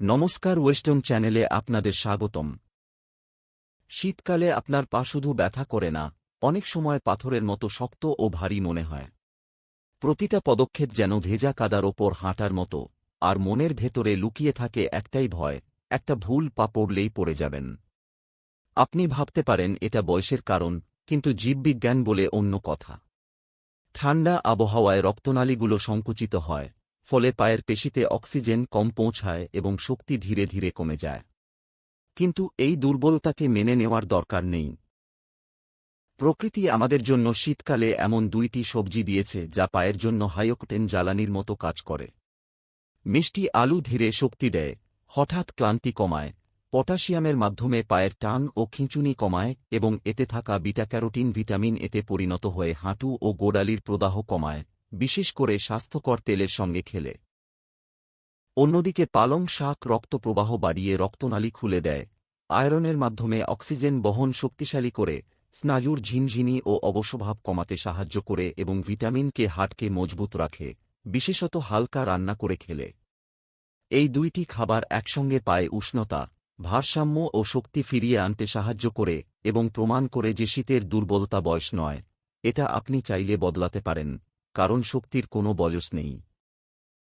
নমস্কার ওয়েস্টার্ন চ্যানেলে আপনাদের স্বাগতম। শীতকালে আপনার পা শুধু ব্যথা করে না, অনেক সময় পাথরের মতো শক্ত ও ভারী মনে হয়। প্রতিটা পদক্ষেপ যেন ভেজা কাদার ওপর হাঁটার মতো, আর মনের ভেতরে লুকিয়ে থাকে একটাই ভয়, একটা ভুল পা পড়লেই পড়ে যাবেন। আপনি ভাবতে পারেন এটা বয়সের কারণ, কিন্তু জীববিজ্ঞান বলে অন্য কথা। ঠান্ডা আবহাওয়ায় রক্তনালীগুলো সংকুচিত হয় ফলে পায়ের পেশিতে অক্সিজেন কম পৌঁছায় এবং শক্তি ধীরে ধীরে কমে যায়। কিন্তু এই দুর্বলতাকে মেনে নেওয়ার দরকার নেই। প্রকৃতি আমাদের জন্য শীতকালে এমন দুইটি সবজি দিয়েছে যা পায়ের জন্য হাইওকটেন জ্বালানির মতো কাজ করে। মিষ্টি আলু ধীরে শক্তি দেয়, হঠাৎ ক্লান্তি কমায়, পটাশিয়ামের মাধ্যমে পায়ের টান ও খিঁচুনি কমায় এবং এতে থাকা বিটাক্যারোটিন ভিটামিন এতে পরিণত হয়ে হাঁটু ও গোড়ালির প্রদাহ কমায়। বিশেষ করে স্বাস্থ্যকর তেলের সঙ্গে খেলে। অন্যদিকে পালং শাক রক্তপ্রবাহ বাড়িয়ে রক্তনালী খুলে দেয়। আয়রনের মাধ্যমে অক্সিজেন বহন শক্তিশালী করে, স্নায়ুর ঝিনঝিনি ও অবসভাব কমাতে সাহায্য করে এবং ভিটামিনকে হাটকে মজবুত রাখে, বিশেষত হালকা রান্না করে খেলে। এই দুইটি খাবার একসঙ্গে পায় উষ্ণতা, ভারসাম্য ও শক্তি ফিরিয়ে আনতে সাহায্য করে এবং প্রমাণ করে যে শীতের দুর্বলতা বয়স নয়। এটা আপনি চাইলে বদলাতে পারেন। কারণ শক্তির কোনো বয়স নেই।